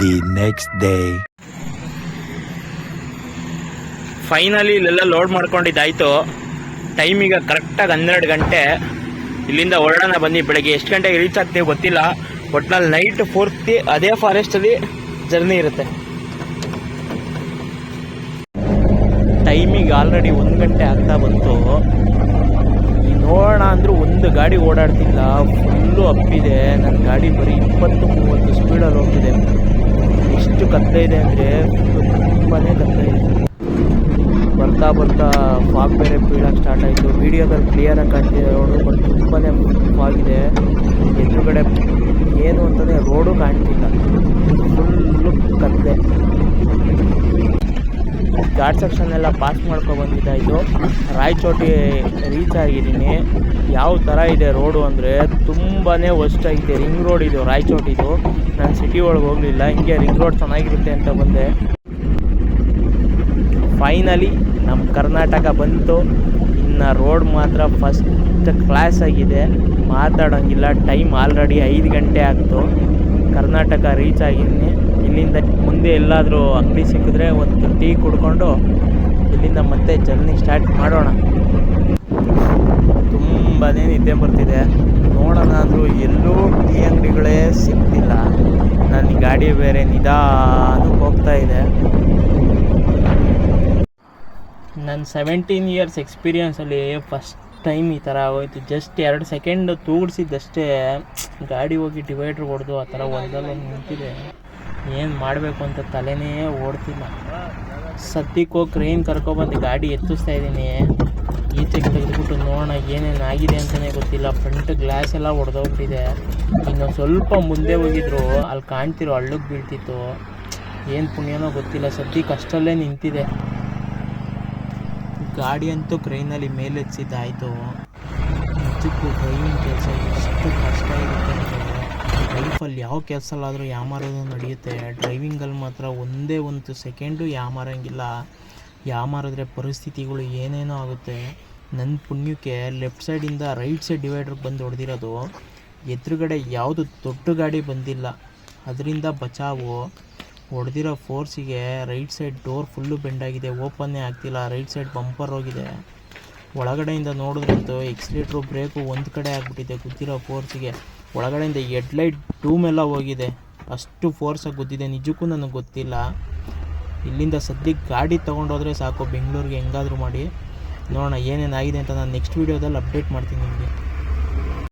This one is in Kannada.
the next day. ಫೈನಲಿ ಇಲ್ಲೆಲ್ಲ ಲೋಡ್ ಮಾಡ್ಕೊಂಡಿದ್ದಾಯ್ತು. ಟೈಮ್ ಈಗ ಕರೆಕ್ಟಾಗಿ ಹನ್ನೆರಡು ಗಂಟೆ. ಇಲ್ಲಿಂದ ಹೊರಡೋಣ ಬನ್ನಿ. ಬೆಳಗ್ಗೆ ಎಷ್ಟು ಗಂಟೆಗೆ ರೀಚ್ ಆಗ್ತೀವಿ ಗೊತ್ತಿಲ್ಲ. ಒಟ್ನಲ್ಲಿ ನೈಟ್ ಪೂರ್ತಿ ಅದೇ ಫಾರೆಸ್ಟಲ್ಲಿ ಜರ್ನಿ ಇರುತ್ತೆ. ಟೈಮಿಗೆ ಆಲ್ರೆಡಿ ಒಂದು ಗಂಟೆ ಆಗ್ತಾ ಬಂತು. ನೋಡೋಣ ಅಂದರೂ ಒಂದು ಗಾಡಿ ಓಡಾಡ್ತಿಲ್ಲ. ಫುಲ್ಲು ಅಪ್ಪಿದೆ ನನ್ನ ಗಾಡಿ ಬರೀ ಇಪ್ಪತ್ತು ಮೂವತ್ತು ಸ್ಪೀಡಲ್ಲಿ ಹೋಗ್ತಿದೆ ಎಷ್ಟು ಕತ್ತೆ ಇದೆ ಅಂದರೆ ತುಂಬಾ ಕತ್ತೆ ಇದೆ. ಬರ್ತಾ ಬರ್ತಾ ಫಾಗ್ ಬೇರೆ ಬೀಳಕ್ಕೆ ಸ್ಟಾರ್ಟ್ ಆಯಿತು. ವಿಡಿಯೋದಲ್ಲಿ ಕ್ಲಿಯರಾಗಿ ಕಾಣ್ತಿದೆ ರೋಡು ಬಟ್ ತುಂಬಾ ಫಾಗಿದೆ ಎದುರುಗಡೆ ಏನು ಅಂತಲೇ ರೋಡು ಕಾಣ್ತಿಲ್ಲ ಫುಲ್ಲು ಕತ್ತೆ ಘಾಟ್ ಸೆಕ್ಷನ್ ಎಲ್ಲ ಪಾಸ್ ಮಾಡ್ಕೊಬಂದಿದ್ದಾಯಿತು ರಾಯಚೋಟಿ ರೀಚ್ ಆಗಿದ್ದೀನಿ. ಯಾವ ಥರ ಇದೆ ರೋಡು ಅಂದರೆ ತುಂಬಾ ವಸ್ಟ್ ಆಗಿದೆ. ರಿಂಗ್ ರೋಡ್ ಇದು ರಾಯಚೋಟಿದು ನಾನು ಸಿಟಿ ಒಳಗೆ ಹೋಗಲಿಲ್ಲ. ಹಿಂಗೆ ರಿಂಗ್ ರೋಡ್ ಚೆನ್ನಾಗಿರುತ್ತೆ ಅಂತ ಬಂದೆ. ಫೈನಲಿ ನಮ್ಮ ಕರ್ನಾಟಕ ಬಂತು. ಇನ್ನು ರೋಡ್ ಮಾತ್ರ ಫಸ್ಟ್ ಕ್ಲಾಸ್ ಆಗಿದೆ. ಮಾತಾಡೋಂಗಿಲ್ಲ. ಟೈಮ್ ಆಲ್ರೆಡಿ ಐದು ಗಂಟೆ ಆಗ್ತು. ಕರ್ನಾಟಕ ರೀಚ್ ಆಗಿದ್ದೀನಿ. ಇಲ್ಲಿಂದ ಮುಂದೆ ಎಲ್ಲಾದರೂ ಅಂಗಡಿ ಸಿಕ್ಕಿದ್ರೆ ಒಂದು ಟೀ ಕುಡ್ಕೊಂಡು ಇಲ್ಲಿಂದ ಮತ್ತೆ ಜರ್ನಿ ಸ್ಟಾರ್ಟ್ ಮಾಡೋಣ. ತುಂಬಾ ನಿದ್ದೆ ಬರ್ತಿದೆ. ನೋಡೋಣ ಎಲ್ಲೂ ಟೀ ಅಂಗಡಿಗಳೇ ಸಿಗ್ತಿಲ್ಲ. ನನ್ನ ಗಾಡಿ ಬೇರೆ ನಿಧಾನಕ್ಕೆ ಹೋಗ್ತಾ ಇದೆ. ನನ್ನ ಸೆವೆಂಟೀನ್ ಇಯರ್ಸ್ ಎಕ್ಸ್ಪೀರಿಯನ್ಸಲ್ಲಿ ಫಸ್ಟ್ ಟೈಮ್ ಈ ಥರ ಆಗೋಯ್ತು ಜಸ್ಟ್ ಎರಡು ಸೆಕೆಂಡ್ ತೂಗಿಸಿದ್ದಷ್ಟೇ ಗಾಡಿ ಹೋಗಿ ಡಿವೈಡ್ರ್ ಹೊಡೆದು ಆ ಥರ ಒಂದಲ್ಲ ನಿಂತಿದೆ. ಏನು ಮಾಡಬೇಕು ಅಂತ ತಲೆನೇ ಓಡ್ತಿಲ್ಲ. ಸದ್ಯಕ್ಕೆ ಹೋಗಿ ಕ್ರೇನ್ ಕರ್ಕೊಬಂದು ಗಾಡಿ ಎತ್ತಿಸ್ತಾ ಇದ್ದೀನಿ. ಈಚೆಗೆ ತೆಗೆದುಬಿಟ್ಟು ನೋಡೋಣ ಏನೇನು ಆಗಿದೆ ಅಂತಲೇ ಗೊತ್ತಿಲ್ಲ. ಫ್ರಂಟ್ ಗ್ಲಾಸ್ ಎಲ್ಲ ಒಡೆದೋಗ್ಬಿಟ್ಟಿದೆ. ಇನ್ನು ಸ್ವಲ್ಪ ಮುಂದೆ ಹೋಗಿದ್ರು, ಅಲ್ಲಿ ಕಾಣ್ತಿರೋ ಹಳ್ಳಕ್ಕೆ ಬೀಳ್ತಿತ್ತು. ಏನು ಪುಣ್ಯನೋ ಗೊತ್ತಿಲ್ಲ. ಸದ್ಯಕ್ಕೆ ಅಷ್ಟಲ್ಲೇ ನಿಂತಿದೆ. ಗಾಡಿ ಅಂತೂ ಕ್ರೈನಲ್ಲಿ ಮೇಲೆತ್ಸಿದ್ದಾಯಿತು. ನಿಜಕ್ಕೂ ಡ್ರೈವಿಂಗ್ ಕೆಲಸ ಎಷ್ಟು ಕಷ್ಟ ಇರುತ್ತೆ ಲೈಫಲ್ಲಿ ಯಾವ ಕೆಲಸಲ್ಲಾದರೂ ಯಾಮಾರೋದು ನಡೆಯುತ್ತೆ ಡ್ರೈವಿಂಗಲ್ಲಿ ಮಾತ್ರ ಒಂದೇ ಒಂದು ಸೆಕೆಂಡು ಯಾಮಾರಂಗಿಲ್ಲ. ಯಾಮಾರಿದ್ರೆ ಪರಿಸ್ಥಿತಿಗಳು ಏನೇನೋ ಆಗುತ್ತೆ. ನನ್ನ ಪುಣ್ಯಕ್ಕೆ ಲೆಫ್ಟ್ ಸೈಡಿಂದ ರೈಟ್ ಸೈಡ್ ಡಿವೈಡರ್ಗೆ ಬಂದು ಹೊಡೆದಿರೋದು, ಎದುರುಗಡೆ ಯಾವುದು ದೊಡ್ಡ ಗಾಡಿ ಬಂದಿಲ್ಲ. ಅದರಿಂದ ಬಚಾವು. ಹೊಡೆದಿರೋ ಫೋರ್ಸಿಗೆ ರೈಟ್ ಸೈಡ್ ಡೋರ್ ಫುಲ್ಲು ಬೆಂಡಾಗಿದೆ ಓಪನ್ನೇ ಆಗ್ತಿಲ್ಲ. ರೈಟ್ ಸೈಡ್ ಬಂಪರ್ ಹೋಗಿದೆ. ಒಳಗಡೆಯಿಂದ ನೋಡಿದ್ರಂತೂ ಎಕ್ಸ್ಲೇಟ್ರು ಬ್ರೇಕು ಒಂದು ಕಡೆ ಆಗಿಬಿಟ್ಟಿದೆ. ಗುದ್ದಿರೋ ಫೋರ್ಸಿಗೆ ಒಳಗಡೆಯಿಂದ ಎಡ್ ಲೈಟ್ ಟೂಮೆಲ್ಲ ಹೋಗಿದೆ. ಅಷ್ಟು ಫೋರ್ಸಾಗಿ ಗುದ್ದಿದೆ ನಿಜಕ್ಕೂ ನನಗೆ ಗೊತ್ತಿಲ್ಲ. ಇಲ್ಲಿಂದ ಸದ್ಯಕ್ಕೆ ಗಾಡಿ ತೊಗೊಂಡೋದ್ರೆ ಸಾಕು. ಬೆಂಗಳೂರಿಗೆ ಹೆಂಗಾದರೂ ಮಾಡಿ. ನೋಡೋಣ ಏನೇನಾಗಿದೆ ಅಂತ ನಾನು ನೆಕ್ಸ್ಟ್ ವೀಡಿಯೋದಲ್ಲಿ ಅಪ್ಡೇಟ್ ಮಾಡ್ತೀನಿ ನಿಮಗೆ.